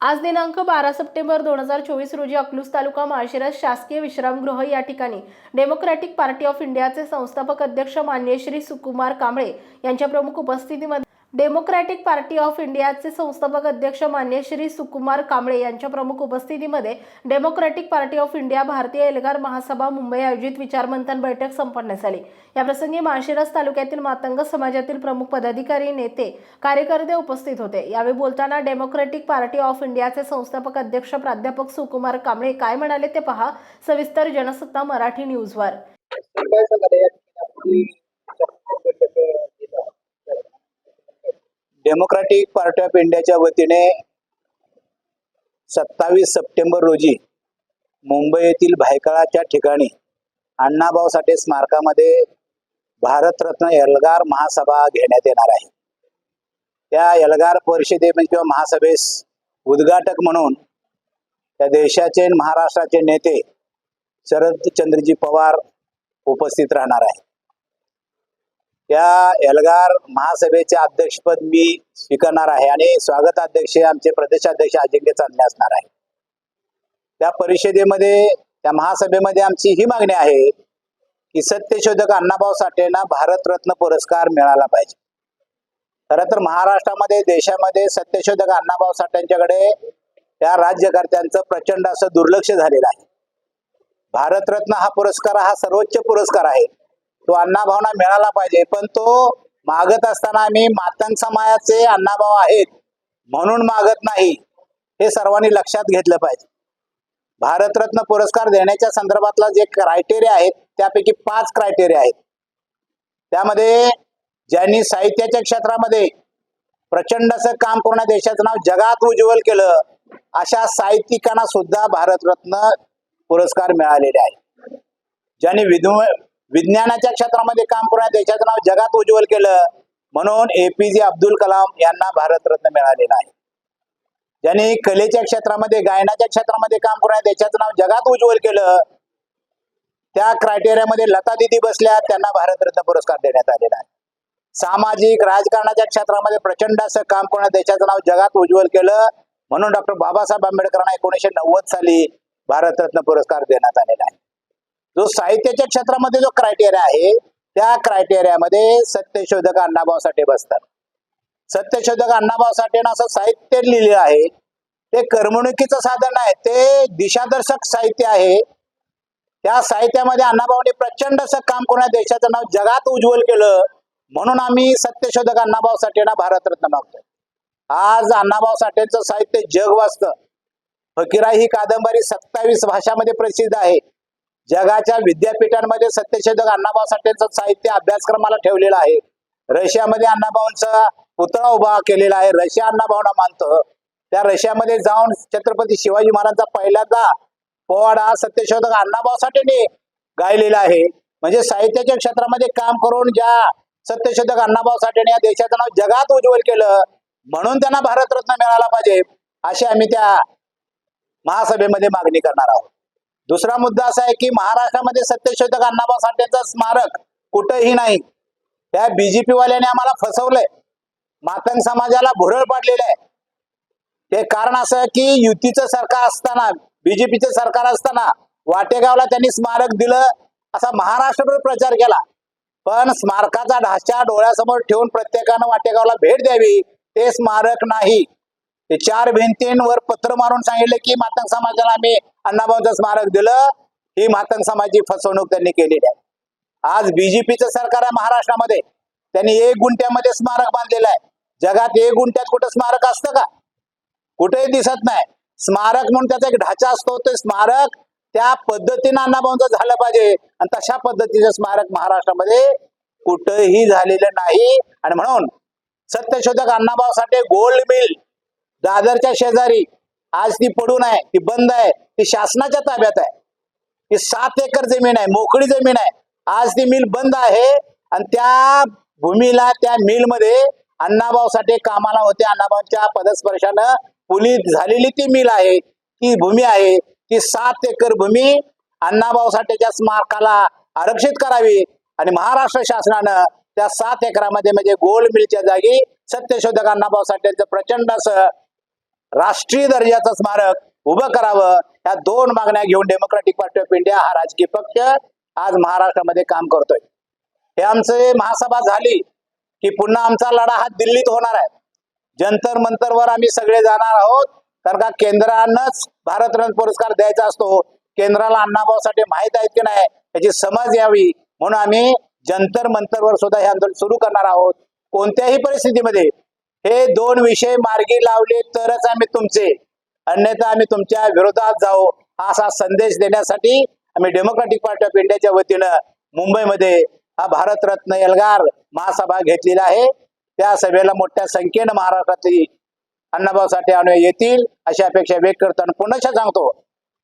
आज दिनांक बारा सप्टेंबर दोन हजार चोवीस रोजी अकलूस तालुका माळशिरस शासकीय विश्रामगृह या ठिकाणी डेमोक्रॅटिक पार्टी ऑफ इंडियाचे संस्थापक अध्यक्ष मान्य श्री सुकुमार कांबळे यांच्या प्रमुख उपस्थितीमध्ये डेमोक्रॅटिक पार्टी ऑफ इंडियाचे संस्थापक अध्यक्ष मान्य श्री सुकुमार कांबळे यांच्या प्रमुख उपस्थितीमध्ये डेमोक्रॅटिक पार्टी ऑफ इंडिया भारतीय एल्गार महासभा मुंबई आयोजित विचारमंथन बैठक संपन्न झाली. याप्रसंगी माळशिरस तालुक्यातील मातंग समाजातील प्रमुख पदाधिकारी नेते कार्यकर्ते उपस्थित होते. यावेळी बोलताना डेमोक्रॅटिक पार्टी ऑफ इंडियाचे संस्थापक अध्यक्ष प्राध्यापक सुकुमार कांबळे काय म्हणाले ते पहा. सविस्तर जनसत्ता मराठी न्यूजवर काय सांगाल या ठिकाणी आपली बैठक घेत आहात? डेमोक्रॅटिक पार्टी ऑफ इंडियाच्या वतीने सत्तावीस सप्टेंबर रोजी मुंबई येथील भायखळाच्या ठिकाणी अण्णाभाऊ साठे स्मारकामध्ये भारतरत्न एल्गार महासभा घेण्यात येणार आहे. त्या एल्गार परिषदे किंवा महासभेस उद्घाटक म्हणून त्या देशाचे महाराष्ट्राचे नेते शरदचंद्रजी पवार उपस्थित राहणार आहे त्या एल्गार महासभेचे अध्यक्षपद मी स्वीकारणार आहे आणि स्वागताध्यक्ष आमचे प्रदेशाध्यक्ष अजिंक्य चांदणे असणार आहे. त्या परिषदेमध्ये त्या महासभेमध्ये आमची ही मागणी आहे की सत्यशोधक अण्णाभाऊ साठेंना भारतरत्न पुरस्कार मिळाला पाहिजे. खरं तर महाराष्ट्रामध्ये देशामध्ये सत्यशोधक अण्णाभाऊ साठेंच्याकडे त्या राज्यकर्त्यांचं प्रचंड असं दुर्लक्ष झालेलं आहे. भारतरत्न हा पुरस्कार हा सर्वोच्च पुरस्कार आहे. तो अण्णाभावना मिळाला पाहिजे. पण तो मागत असताना मी मातंग समाजाचे अण्णाभाव आहेत म्हणून मागत नाही हे सर्वांनी लक्षात घेतलं पाहिजे. भारतरत्न पुरस्कार देण्याच्या संदर्भातला जे क्रायटेरिया आहेत त्यापैकी पाच क्रायटेरिया आहेत. त्यामध्ये ज्यांनी साहित्याच्या क्षेत्रामध्ये प्रचंड असं काम करून देशाचं नाव जगात उज्ज्वल केलं अशा साहित्यिकांना सुद्धा भारतरत्न पुरस्कार मिळालेले आहे ज्यांनी विद्व विज्ञानाच्या क्षेत्रामध्ये काम करून देशाचं नाव जगात उज्ज्वल केलं. म्हणून एपीजे अब्दुल कलाम यांना भारतरत्न मिळालेलं आहे ज्यांनी कलेच्या क्षेत्रामध्ये गायनाच्या क्षेत्रामध्ये काम करून देशाचं नाव जगात उज्ज्वल केलं. त्या क्रायटेरियामध्ये लता दिदी बसल्या त्यांना भारतरत्न पुरस्कार देण्यात आलेला आहे सामाजिक राजकारणाच्या क्षेत्रामध्ये प्रचंड असं काम करून देशाचं नाव जगात उज्ज्वल केलं. म्हणून डॉक्टर बाबासाहेब आंबेडकरांना एकोणीसशे नव्वद साली भारतरत्न पुरस्कार देण्यात आलेला आहे जो साहित्याच्या क्षेत्रामध्ये जो क्रायटेरिया आहे त्या क्रायटेरियामध्ये सत्यशोधक अण्णाभाऊ साठे बसतात. सत्यशोधक अण्णाभाऊ साठेनं असं साहित्य लिहिलं आहे ते करमणुकीचं साधन आहे ते दिशादर्शक साहित्य आहे. त्या साहित्यामध्ये अण्णाभाऊंनी प्रचंड असं काम करून देशाचं नाव जगात उज्ज्वल केलं म्हणून आम्ही सत्यशोधक अण्णाभाऊ साठेंना भारतरत्न मागतो आज अण्णाभाऊ साठेंचं साहित्य जग वाचतं. फकीरा ही कादंबरी सत्तावीस भाषामध्ये प्रसिद्ध आहे. जगाच्या विद्यापीठांमध्ये सत्यशोधक अण्णाभाऊ साठेंचं साहित्य अभ्यासक्रमाला ठेवलेलं आहे. रशियामध्ये अण्णाभाऊंचा पुतळा उभा केलेला आहे. रशिया अण्णाभाऊंना मानतो. त्या रशियामध्ये जाऊन छत्रपती शिवाजी महाराजांचा पहिल्यांदा पोवाडा सत्यशोधक अण्णाभाऊ साठेने गायलेला आहे. म्हणजे साहित्याच्या क्षेत्रामध्ये काम करून ज्या सत्यशोधक अण्णाभाऊ साठेने या देशाचं नाव जगात उज्ज्वल केलं म्हणून त्यांना भारतरत्न मिळाला पाहिजे अशी आम्ही त्या महासभेमध्ये मागणी करणार आहोत. दुसरा मुद्दा असा आहे की महाराष्ट्रामध्ये सत्यशोधक अण्णाभाऊ साठेंचं स्मारक कुठंही नाही. त्या बीजेपी वाल्याने आम्हाला फसवलंय. मातंग समाजाला भुरळ पाडलेलं आहे. ते कारण असं की युतीचं सरकार असताना बीजेपीचं सरकार असताना वाटेगावला त्यांनी स्मारक दिलं असा महाराष्ट्रभर प्रचार केला. पण स्मारकाचा ढाचा डोळ्यासमोर ठेवून प्रत्येकानं वाटेगावला भेट द्यावी ते स्मारक नाही. ते चार भिंतींवर पत्र मारून सांगितलं की मातंग समाजाला आम्ही अण्णाभाऊचं स्मारक दिलं. ही मातंग समाजाची फसवणूक त्यांनी केलेली आहे. आज बीजेपीचं सरकार आहे महाराष्ट्रामध्ये. त्यांनी एक गुंठ्यामध्ये स्मारक बांधलेलं आहे. जगात एक गुंठ्यात कुठं स्मारक असतं का? कुठेही दिसत नाही. स्मारक म्हणून त्याचा एक ढाचा असतो ते स्मारक त्या पद्धतीनं अण्णाभाऊंचं झालं पाहिजे. आणि तशा पद्धतीचं स्मारक महाराष्ट्रामध्ये कुठंही झालेलं नाही. आणि म्हणून सत्यशोधक अण्णाभाऊ साठे गोल्ड मिल दादरच्या शेजारी. आज ती पडून आहे ती बंद आहे ती शासनाच्या ताब्यात आहे. ती सात एकर जमीन आहे मोकळी जमीन आहे. आज ती मिल बंद आहे आणि त्या भूमीला त्या मिलमध्ये अण्णाभाऊ साठे कामाला होते. अण्णाभाऊच्या पदस्पर्शानं पुलीत झालेली ती मिल आहे ती भूमी आहे. ती सात एकर भूमी अण्णाभाऊ साठेच्या स्मारकाला आरक्षित करावी आणि महाराष्ट्र शासनानं त्या सात एकरामध्ये म्हणजे गोल्ड मिलच्या जागी सत्यशोधक अण्णाभाऊ साठेचं प्रचंड असं राष्ट्रीय दर्जाचं स्मारक उभं करावं. या दोन मागण्या घेऊन डेमोक्रॅटिक पार्टी ऑफ इंडिया हा राजकीय पक्ष आज महाराष्ट्रामध्ये काम करतोय. हे आमचे महासभा झाली की पुन्हा आमचा लढा हा दिल्लीत होणार आहे. जंतर मंतरवर आम्ही सगळे जाणार आहोत. कारण का केंद्रानंच भारतरत्न पुरस्कार द्यायचा असतो. केंद्राला अण्णाभाऊसाठी माहीत आहेत की नाही? याची समज यावी. म्हणून आम्ही जंतर मंतरवर सुद्धा हे आंदोलन सुरू करणार आहोत. कोणत्याही परिस्थितीमध्ये हे दोन विषय मार्गी लावले तरच आम्ही तुमचे. अन्यथा आम्ही तुमच्या विरोधात जाऊ असा संदेश देण्यासाठी आम्ही डेमोक्रेटिक पार्टी ऑफ इंडियाच्या वतीनं मुंबईमध्ये हा भारतरत्न एल्गार महासभा घेतलेला आहे. त्या सभेला मोठ्या संख्येनं महाराष्ट्रातली अण्णाभाऊ साठे अनुयायी येतील अशी अपेक्षा व्यक्त करतो आणि पुन्हा सांगतो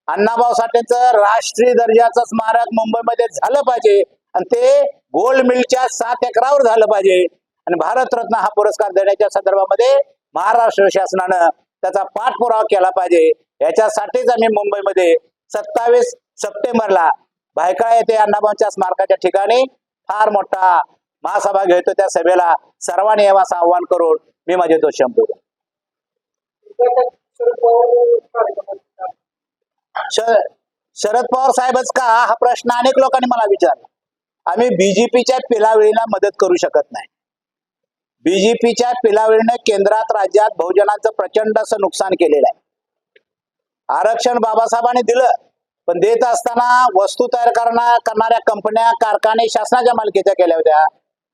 अण्णाभाऊ साठेंचं राष्ट्रीय दर्जाचं स्मारक मुंबईमध्ये झालं पाहिजे आणि ते गोल्ड मिलच्या सात एकरावर झालं पाहिजे. आणि भारतरत्न हा पुरस्कार देण्याच्या संदर्भामध्ये महाराष्ट्र शासनानं त्याचा पाठपुरावा केला पाहिजे. याच्यासाठीच आम्ही मुंबईमध्ये सत्तावीस सप्टेंबरला भायखळा येथे अण्णाबांच्या स्मारकाच्या ठिकाणी फार मोठा महासभा घेतो. त्या सभेला सर्वांनी यावं आव्हान आवाहन करून मी माझे दोष संपवतो शरद पवार श- शरद पवार साहेबच का? हा प्रश्न अनेक लोकांनी मला विचारला. आम्ही बीजेपीच्या पिलावेळीला मदत करू शकत नाही. बीजेपीच्या पिलावळीने केंद्रात राज्यात बहुजनांचं प्रचंड असं नुकसान केलेलं आहे. आरक्षण बाबासाहेबांनी दिलं पण देत असताना वस्तू तयार करणार करणाऱ्या कंपन्या कारखाने शासनाच्या मालकीच्या केल्या होत्या.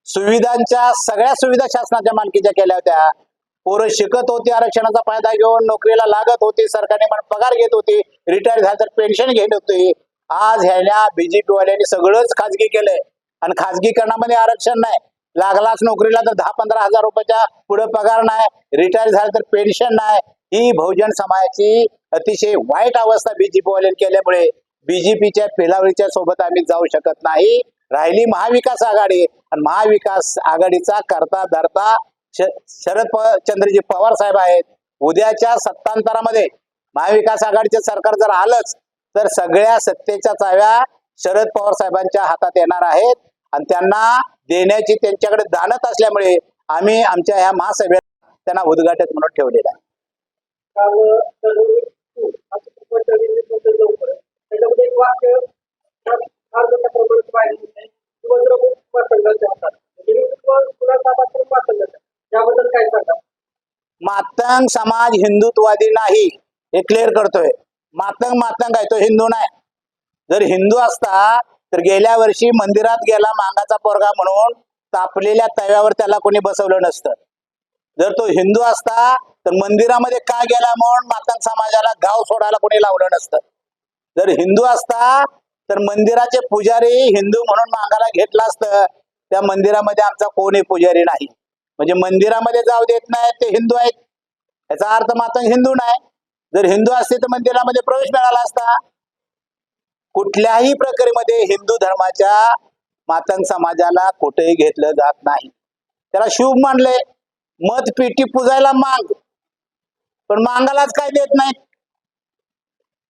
सुविधांच्या सगळ्या सुविधा शासनाच्या मालकीच्या केल्या होत्या. पोरं शिकत होती आरक्षणाचा फायदा घेऊन नोकरीला लागत होती सरकारने पण पगार घेत होती रिटायर झालं तर पेन्शन घेत होती. आज ह्याला बीजेपी वाल्यांनी सगळंच खाजगी केलंय. आणि खाजगीकरणामध्ये आरक्षण नाही. लागलाच नोकरीला तर दहा पंधरा हजार रुपयाच्या पुढे पगार नाही रिटायर झालं तर पेन्शन नाही. ही बहुजन समाजाची अतिशय वाईट अवस्था बीजेपी केल्यामुळे बीजेपीच्या पेलावळीच्या सोबत आम्ही जाऊ शकत नाही. राहिली महाविकास आघाडी आणि महाविकास आघाडीचा करता धरता श- शरद चंद्रजी पवार साहेब आहेत. उद्याच्या सत्तांतरामध्ये महाविकास आघाडीचे सरकार जर आलंच तर सगळ्या सत्तेच्या चाव्या शरद पवार साहेबांच्या हातात येणार आहेत. आणि त्यांना देण्याची त्यांच्याकडे दानत असल्यामुळे आम्ही आमच्या ह्या महासभेला त्यांना उद्घाटक म्हणून ठेवलेला आहे. मातंग समाज हिंदुत्वादी नाही हे क्लिअर करतोय. मातंग मातंग आहे तो हिंदू नाही. जर हिंदू असता तर गेल्या वर्षी मंदिरात गेला मांगाचा पोरगा म्हणून तापलेल्या तव्यावर त्याला कोणी बसवलं नसतं. जर तो हिंदू असता तर मंदिरामध्ये का गेला म्हणून मातंग समाजाला गाव सोडायला कोणी लावलं नसतं. जर हिंदू असता तर मंदिराचे पुजारी हिंदू म्हणून मागायला घेतलं असतं. त्या मंदिरामध्ये आमचा कोणी पुजारी नाही. म्हणजे मंदिरामध्ये जाऊ देत नाही ते हिंदू आहेत. याचा अर्थ मात्र हिंदू नाही. जर हिंदू असते तर मंदिरामध्ये प्रवेश मिळाला असता. कुठल्याही प्रक्रियेमध्ये हिंदू धर्माच्या मातंग समाजाला कुठेही घेतलं जात नाही. त्याला शुभ मानले मध पेटी पुजायला मांग. पण मांगालाच काय देत नाही?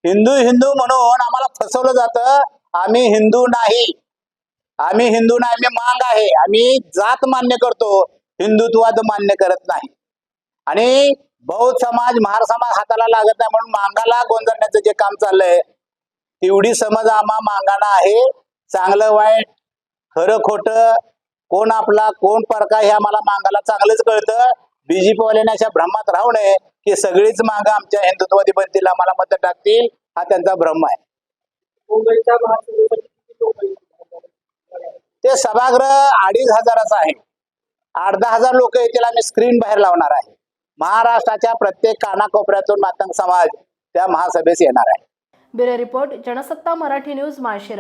हिंदू हिंदू म्हणून आम्हाला फसवलं जातं. आम्ही हिंदू नाही. आम्ही हिंदू नाही आम्ही मांग आहे. आम्ही जात मान्य करतो. हिंदुत्वाद मान्य करत नाही. आणि बौद्ध समाज महार समाज हाताला लागत नाही म्हणून मांगाला गोंधळण्याचं जे काम चाललंय तेवढी समज आम्हा मांगाना आहे. चांगलं वाईट खरं खोटं कोण आपला कोण परका हे आम्हाला मांगाला चांगलंच कळतं. बीजेपी वाल्याने अशा भ्रमात राहू नये की सगळीच मांग आमच्या हिंदुत्वादी बनतील आम्हाला मत टाकतील. हा त्यांचा भ्रम आहे? ते सभागृह अडीच हजाराचं आहे. आठ दहा हजार लोक येतील आम्ही स्क्रीन बाहेर लावणार आहे. महाराष्ट्राच्या प्रत्येक कानाकोपऱ्यातून मातंग समाज त्या महासभेस येणार आहे. Bureau report Jansatta Marathi news Malshiras.